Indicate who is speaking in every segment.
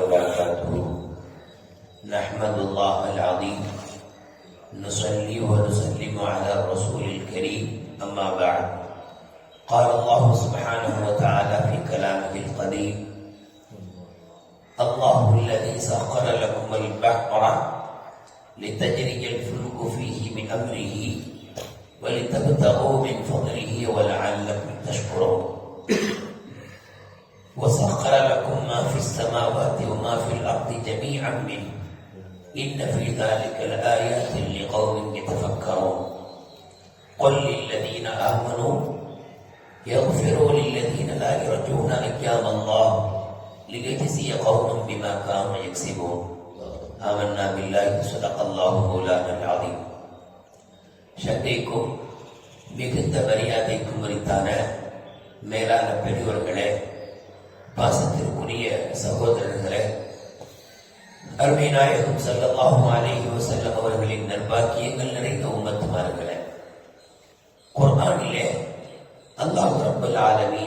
Speaker 1: وبركاته نحمد الله العظيم نصلي ونسلم على الرسول الكريم أما بعد قال الله سبحانه وتعالى في كلامه القديم الله الذي سخر لكم البحر لتجري الفلك فيه بأمره ولتبتغوا من فضله ولعلكم تشكرون وسخر لكم ما في السماوات وما في الأرض جميعا منه إن في ذلك لآيات لقوم يتفكرون قل للذين آمنوا يغفروا للذين لا يرجون أيام الله ليجزي قوم بما كانوا يكسبون آمنا بالله صدق الله مولانا العظيم சந்தைக்கும் மிகுந்த மரியாதைக்கும் உரித்தான மேலான பெரியோர்களே பாசத்திற்குரிய சகோதரர்களே அருமை சல்லாஹும் அலேஹி வசல்லம் அவர்களின் நற்பாக்கியங்கள் நிறைந்த உம்மத்துமார்களே குர்ஆனிலே அல்லாஹ் ரப்பல் ஆலமி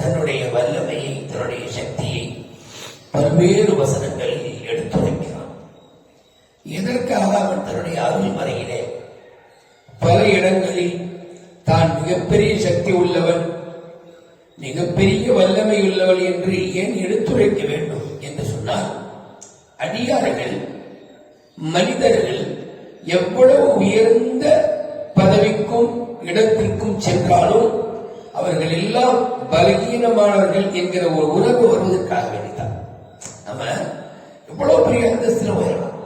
Speaker 1: தன்னுடைய வல்லமையை தன்னுடைய சக்தியை பல்வேறு வசனங்களில் எடுத்துரைக்கிறான் எதற்காக அவன் தன்னுடைய அருள் மறையிலே பல இடங்களில் தான் மிகப்பெரிய சக்தி உள்ளவன் மிகப்பெரிய வல்லமை உள்ளவள் என்று ஏன் எடுத்துரைக்க வேண்டும் என்று சொன்னால் அடியார்கள் மனிதர்கள் எவ்வளவு உயர்ந்த பதவிக்கும் இடத்திற்கும் சென்றாலும் அவர்கள் எல்லாம் பலகீனமானவர்கள் என்கிற ஒரு உறவு வருவதற்காக வேண்டிதான் நம்ம எவ்வளவு பெரிய அந்தஸ்தில் உயரலாம்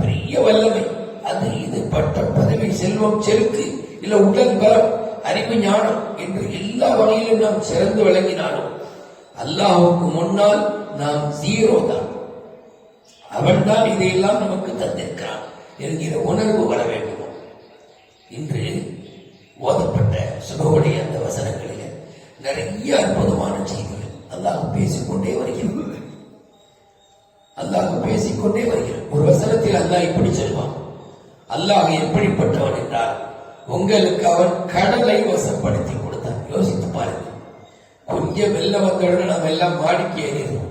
Speaker 1: பெரிய வல்லமை அது இது பட்ட பதவி செல்வம் செருக்கு இல்ல உடல் பலம் அறிவு ஞானம் என்று எல்லா வகையிலும் நாம் சிறந்து விளங்கினாலும் அல்லாஹுக்கு முன்னால் நாம் ஜீரோ தான் அவன் தான் இதையெல்லாம் நமக்கு தந்திருக்கிறான் என்கிற உணர்வு வர வேண்டும் இன்று ஓதப்பட்ட சுகவுடைய அந்த வசனங்களில் நிறைய அற்புதமான செய்திகள் அல்லாஹ் பேசிக்கொண்டே வருகிறது அல்லாஹ் பேசிக்கொண்டே வருகிறார் ஒரு வசனத்தில் அல்லாஹ் இப்படி சொல்வான் அல்லாஹ் எப்படிப்பட்டவன் என்றால் உங்களுக்கு அவர் கடலை வசப்படுத்தி கொடுத்தார் யோசித்து பாருங்க கொஞ்சம் வெள்ள வந்தவுடனே நம்ம எல்லாம் மாடிக்கு ஏறிடுவோம்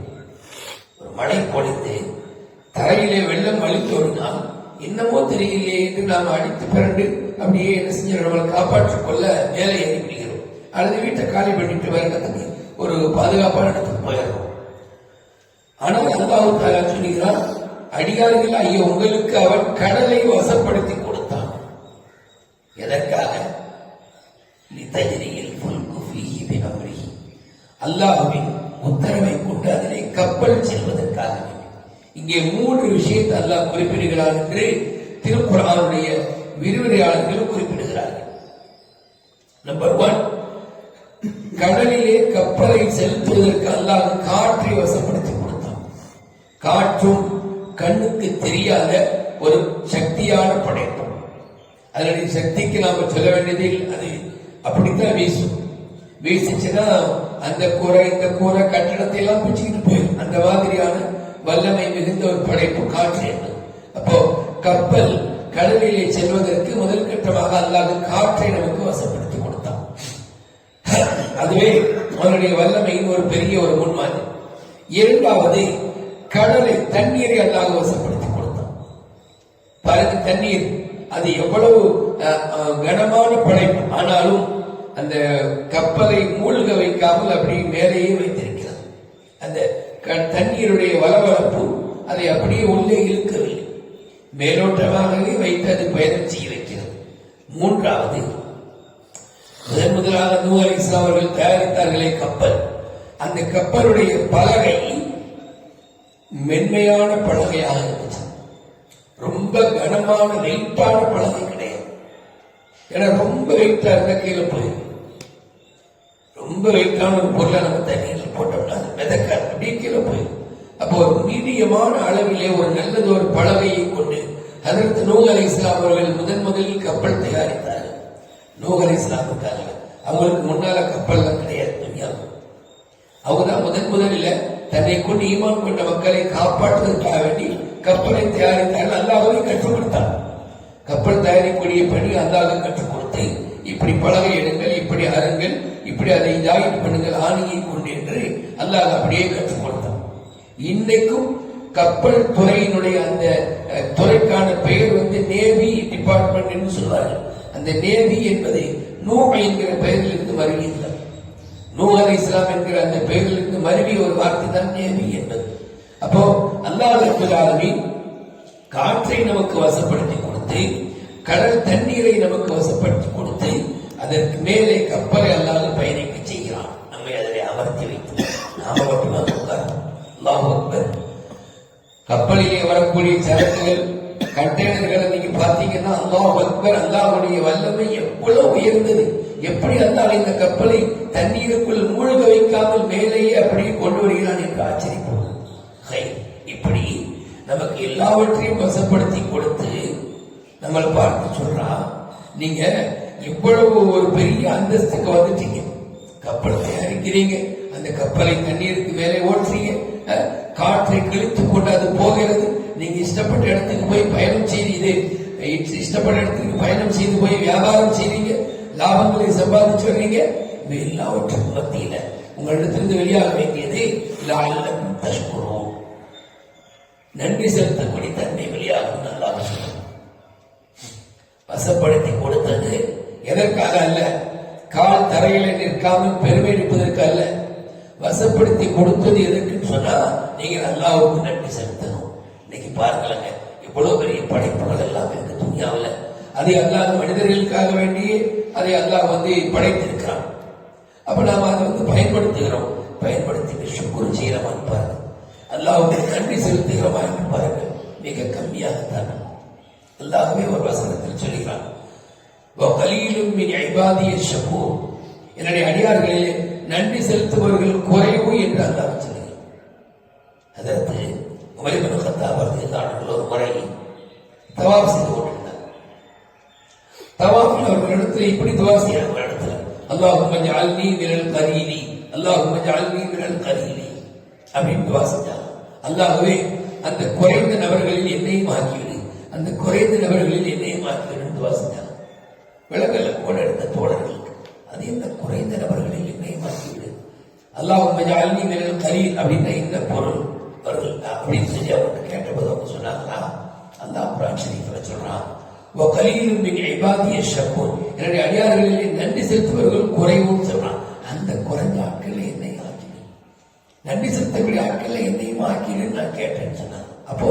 Speaker 1: ஒரு மழை பொழிந்து தரையிலே வெள்ளம் அழித்தோடுனா என்னமோ தெரியலையே என்று நாம் அடித்து பிறண்டு அப்படியே என்ன செஞ்சு நம்மளை காப்பாற்றிக் கொள்ள மேலே ஏறி விடுகிறோம் அல்லது வீட்டை காலி பண்ணிட்டு வரத்துக்கு ஒரு பாதுகாப்பான இடத்துக்கு போயிடுறோம் ஆனால் அல்லாஹு சொல்லுகிறார் அடியார்கள் ஐயோ உங்களுக்கு அவர் கடலை வசப்படுத்தி எதற்காக அல்லாஹுவின் உத்தரவை கொண்டு அதிலே கப்பல் செல்வதற்காக இங்கே மூன்று விஷயத்தை அல்லாஹ் குறிப்பிடுகிறார் என்று திருக்குறானுடைய விரிவுரையாளர்கள் குறிப்பிடுகிறார்கள் நம்பர் ஒன் கடலிலே கப்பலை செலுத்துவதற்கு அல்லாஹ் காற்றை வசப்படுத்தி கொடுத்தான் காற்றும் கண்ணுக்கு தெரியாத ஒரு சக்தியான படைப்பு அதனுடைய சக்திக்கு நாம சொல்ல வேண்டியதில் அது அப்படித்தான் வீசும் வீசிச்சுன்னா அந்த கூரை இந்த கூரை கட்டடத்தை எல்லாம் பிடிச்சுக்கிட்டு போயிடும் அந்த மாதிரியான வல்லமை மிகுந்த ஒரு படைப்பு காற்று அப்போ கப்பல் கடலிலே செல்வதற்கு முதல் கட்டமாக அல்லாத காற்றை நமக்கு வசப்படுத்தி கொடுத்தான் அதுவே அவனுடைய வல்லமையின் ஒரு பெரிய ஒரு முன்மாதிரி இரண்டாவது கடலை தண்ணீரை அல்லாத வசப்படுத்தி கொடுத்தான் பாருங்க தண்ணீர் அது எவ்வளவு கனமான படைப்பு ஆனாலும் அந்த கப்பலை மூழ்க வைக்காமல் அப்படி மேலேயே வைத்திருக்கிறது அந்த தண்ணீருடைய வளவளப்பு அதை அப்படியே உள்ளே இழுக்கவில்லை மேலோட்டமாகவே வைத்து அது பயணம் செய்ய வைக்கிறது மூன்றாவது முதன் முதலாக நூ அலிசா அவர்கள் தயாரித்தார்களே கப்பல் அந்த கப்பலுடைய பலகை மென்மையான பலகையாக இருந்துச்சு ரொம்ப கனமான நெய்ப்பான பலகை கிடையாது ஏன்னா ரொம்ப வெயிட்டா இருந்த கீழே போய் ரொம்ப வெயிட்டான ஒரு பொருளை நம்ம தண்ணியில் போட்டோம்னா அது மிதக்காது அப்படியே கீழே போயிடும் அப்போ ஒரு மீடியமான அளவிலே ஒரு நல்லது ஒரு பழவையை கொண்டு அதற்கு நூல் இஸ்லாம் அவர்கள் முதன் முதலில் கப்பல் தயாரித்தார் நூல் அலி இஸ்லாம் இருக்காங்க அவங்களுக்கு முன்னால கப்பல்லாம் கிடையாது துணியாவும் அவங்க தான் முதன் முதலில் தன்னை கொண்டு ஈமான் கொண்ட மக்களை காப்பாற்றுவதற்காக வேண்டி கப்பலை தயாரித்தால் அல்லாஹாவை கற்றுக் கொடுத்தார் கப்பல் தயாரிக்கக்கூடிய பணி அல்லாஹ் கற்றுக் கொடுத்து இப்படி பலகை எடுங்கள் இப்படி அருங்கள் இப்படி அதை ஜாயின் பண்ணுங்கள் ஆணையை கொண்டு என்று அல்லாஹ் அப்படியே கற்றுக் கொடுத்தான் இன்றைக்கும் கப்பல் துறையினுடைய அந்த துறைக்கான பெயர் வந்து நேவி டிபார்ட்மெண்ட் என்று சொல்வார்கள் அந்த நேவி என்பது நூ என்கிற பெயரில் இருந்து வருகின்றார் நூ அலி இஸ்லாம் என்கிற அந்த பெயரில் இருந்து மருவி ஒரு வார்த்தை தான் நேவி என்பது அப்போ அல்லாஹ் காற்றை நமக்கு வசப்படுத்தி கொடுத்து கடல் தண்ணீரை நமக்கு வசப்படுத்தி கொடுத்து அதற்கு மேலே கப்பலை அல்லாத பயணிக்க செய்கிறான் நம்மை அதனை அமர்த்தி வைத்து நாம மட்டும்தான் கப்பலிலே வரக்கூடிய சரக்குகள் கண்டெய்னர்களை நீங்க பாத்தீங்கன்னா அல்லாஹ் அக்பர் அல்லாஹுடைய வல்லமை எவ்வளவு உயர்ந்தது எப்படி அல்லாஹ் இந்த கப்பலை தண்ணீருக்குள் மூழ்க வைக்காமல் மேலேயே அப்படியே கொண்டு வருகிறான் என்று ஆச்சரியப்படுவது இப்படி நமக்கு எல்லாவற்றையும் வசப்படுத்தி கொடுத்து நம்மளை பார்த்து சொல்றா நீங்க இவ்வளவு ஒரு பெரிய அந்தஸ்துக்கு வந்துட்டீங்க கப்பல் தயாரிக்கிறீங்க அந்த கப்பலை தண்ணீருக்கு மேலே ஓட்டுறீங்க காற்றை கிழித்து கொண்டு அது போகிறது நீங்க இஷ்டப்பட்ட இடத்துக்கு போய் பயணம் செய்து இஷ்டப்பட்ட இடத்துக்கு பயணம் செய்து போய் வியாபாரம் செய்றீங்க லாபங்களை சம்பாதிச்சு வர்றீங்க எல்லாவற்றுக்கும் மத்தியில உங்களிடத்திலிருந்து வெளியாக வேண்டியது இல்லை தஷ்குறோம் நன்றி செலுத்தும்படி தன்மை வெளியாகும் நல்லா வசப்படுத்தி கொடுத்தது எதற்காக அல்ல கால் தரையில் நிற்காமல் பெருமை எடுப்பதற்கு அல்ல வசப்படுத்தி கொடுத்தது எதுக்குன்னு சொன்னா நீங்க நல்லாவுக்கு நன்றி செலுத்தணும் இன்னைக்கு பார்க்கலங்க இவ்வளவு பெரிய படைப்புகள் எல்லாம் இருக்கு துணியாவில் அதை அல்லாத மனிதர்களுக்காக வேண்டி அதை அல்லாஹ் வந்து படைத்திருக்கிறான் அப்ப நாம அதை வந்து பயன்படுத்துகிறோம் பயன்படுத்தி விஷயம் குறிச்சி நம்ம பாருங்க அல்லாவுடைய நன்றி செலுத்துகிற வாய்ப்பு பாருங்கள் மிக கம்மியாகத்தான் அல்லாகவே ஒரு வசனத்தில் சொல்கிறான் என்னுடைய அடியார்களே நன்றி செலுத்துபவர்கள் குறைவு என்று அல்லாஹ் சொல்லுகிறார் அதாவது உமரிபன் கத்தாபர் இருந்தார்கள் ஒரு முறை தவாப் செய்து கொண்டிருந்தார் தவாப்பில் அவர்கள் இடத்துல இப்படி தவா செய்யறாங்க இடத்துல அல்லாஹும் அல்வி விரல் கரீனி அல்லாஹும் அல்வி விரல் கரீனி அப்படின்னு தவா செஞ்சாங்க அல்லாகவே அந்த குறைந்த நபர்களில் என்னையும் ஆக்கிவிடு அந்த குறைந்த நபர்களில் என்னையும் ஆக்கிவிடு வாசித்தார் விலங்கல்ல போல எடுத்த தோழர்களுக்கு அது இந்த குறைந்த நபர்களில் என்னையும் ஆக்கிவிடு அல்லாஹ் ஜாலினி மேலும் கலீல் அப்படின்ற இந்த பொருள் அவர்கள் அப்படின்னு சொல்லி அவர்கள் கேட்டபோது அவங்க சொன்னாங்களா அல்லாஹ் குரான் ஷரீஃபில் சொல்றான் கலீலும் நீங்கள் ஐபாதிய ஷப்பூர் என்னுடைய அடியார்களில் நன்றி செலுத்தும் நன்றி சத்தக்கூடிய ஆட்களை என்னையுமா ஆக்கிறேன்னு நான் கேட்டேன் சொன்னான் அப்போ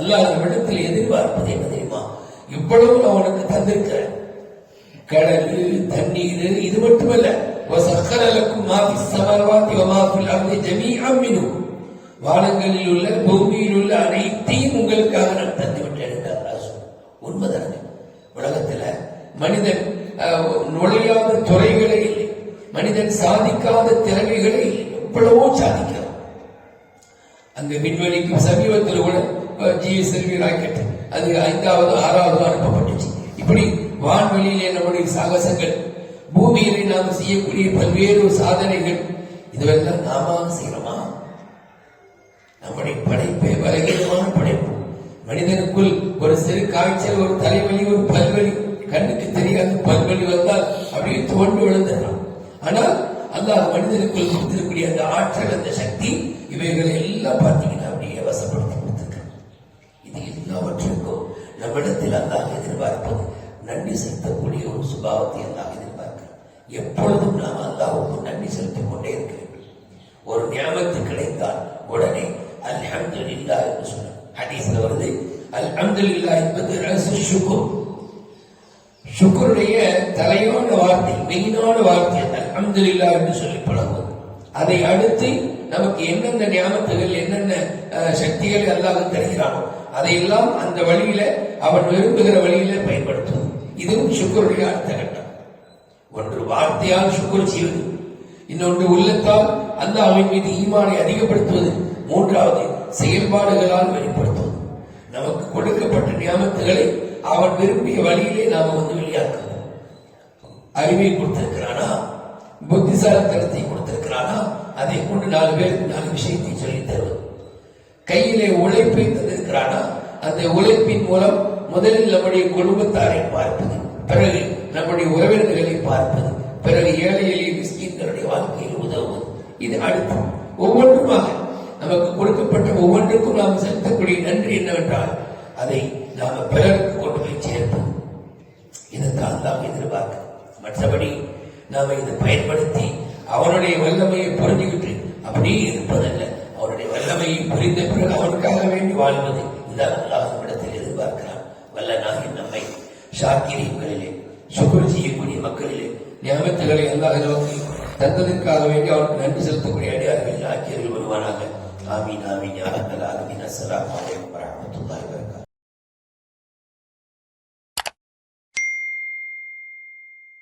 Speaker 1: அல்லாஹ் நம்மிடத்தில் எதிர்பார்ப்பது என்ன தெரியுமா இவ்வளவு நான் உனக்கு தந்திருக்கிறேன் கடல் தண்ணீர் இது மட்டுமல்ல வசக்கரலுக்கும் மாபி சமரவாத்தி மாபில் அங்கே ஜமி அம்மினும் வானங்களில் உள்ள பூமியில் உள்ள அனைத்தையும் உங்களுக்காக நான் தந்து விட்டேன் உண்மைதானே உலகத்துல மனிதன் நுழையாத துறைகளே இல்லை மனிதன் சாதிக்காத திறமைகளே இல்லை எவ்வளவோ சாதிக்கிறோம் அந்த விண்வெளிக்கு சமீபத்தில் கூட ஜிஎஸ்எல்வி ராக்கெட் அது ஐந்தாவது ஆறாவது அனுப்பப்பட்டுச்சு இப்படி வான்வெளியிலே நம்முடைய சாகசங்கள் பூமியிலே நாம் செய்யக்கூடிய பல்வேறு சாதனைகள் இதுவெல்லாம் நாம செய்யணுமா நம்முடைய படைப்பை பலகீனமான படைப்பு மனிதனுக்குள் ஒரு சிறு காய்ச்சல் ஒரு தலைவலி ஒரு பல்வழி கண்ணுக்கு தெரியாத பல்வழி வந்தால் அப்படியே தோண்டு விழுந்துடலாம் ஆனால் அல்லாஹ் மனிதனுக்குள் கொடுத்திருக்கூடிய அந்த ஆற்றல் அந்த சக்தி இவைகளை எல்லாம் பார்த்தீங்கன்னா அப்படியே வசப்படுத்தி கொடுத்துருக்காங்க இது எல்லாவற்றுக்கும் நம்மிடத்தில் அல்லாஹ் எதிர்பார்ப்பது நன்றி செலுத்தக்கூடிய ஒரு சுபாவத்தை அல்லாஹ் எதிர்பார்க்கிறார் எப்பொழுதும் நாம் அல்லாஹுக்கு நன்றி செலுத்திக் கொண்டே இருக்க ஒரு ஞாபகத்து கிடைத்தால் உடனே அல்ஹம்து இல்லா என்று சொன்னார் ஹதீஸ்ல வருது அல்ஹம்து இல்லா என்பது ரசு சுகுர் சுக்குருடைய தலையோட வார்த்தை மெயினான வார்த்தை அலமதுல்லா என்று சொல்லி பழகும் அதை அடுத்து நமக்கு என்னென்ன ஞாபகத்துகள் என்னென்ன சக்திகள் அல்லாஹ் தருகிறானோ அதையெல்லாம் அந்த வழியில அவன் விரும்புகிற வழியில பயன்படுத்தும் இதுவும் சுக்கருடைய அடுத்த கட்டம் ஒன்று வார்த்தையால் சுக்கர் செய்வது இன்னொன்று உள்ளத்தால் அவன் மீது ஈமானை அதிகப்படுத்துவது மூன்றாவது செயல்பாடுகளால் வெளிப்படுத்துவது நமக்கு கொடுக்கப்பட்ட நியமத்துகளை அவன் விரும்பிய வழியிலே நாம வந்து வெளியாக்குவோம் அறிவை கொடுத்திருக்கிறானா புத்திசாலித்தனத்தை கொடுத்திருக்கிறானா அதை கொண்டு நாலு பேருக்கு நாலு விஷயத்தை சொல்லி தருவது கையிலே உழைப்பை தந்திருக்கிறானா அந்த உழைப்பின் மூலம் முதலில் நம்முடைய குடும்பத்தாரை பார்ப்பது பிறகு நம்முடைய உறவினர்களை பார்ப்பது பிறகு ஏழை எளிய மிஸ்கின்களுடைய வாழ்க்கையில் உதவுவது இது அடுத்து ஒவ்வொன்றுமாக நமக்கு கொடுக்கப்பட்ட ஒவ்வொன்றுக்கும் நாம் செலுத்தக்கூடிய நன்றி என்னவென்றால் அதை நாம் பிறருக்கு கொண்டு போய் சேர்ப்பது இதுதான் நாம் எதிர்பார்க்க மற்றபடி நாம இதை பயன்படுத்தி அவனுடைய வல்லமையை புரிஞ்சுக்கிட்டு அப்படியே இருப்பதல்ல அவருடைய வல்லமையை புரிந்த பிறகு அவனுக்காக வேண்டி வாழ்வது இதான் அல்லாஹிடத்தில் எதிர்பார்க்கிறான் நாகி நம்மை சாக்கிரியங்களிலே சுகர் செய்யக்கூடிய மக்களிலே நியமத்துகளை அல்லாஹ் நோக்கி தந்ததற்காக வேண்டி அவனுக்கு நன்றி செலுத்தக்கூடிய அடியார்கள் ஆக்கியர்கள் வருவானாக ஆமீன் ஆமீன் யாரங்கள் ஆலமின் அஸ்லாம் வலைக்கம் வரமத்துல்லாஹி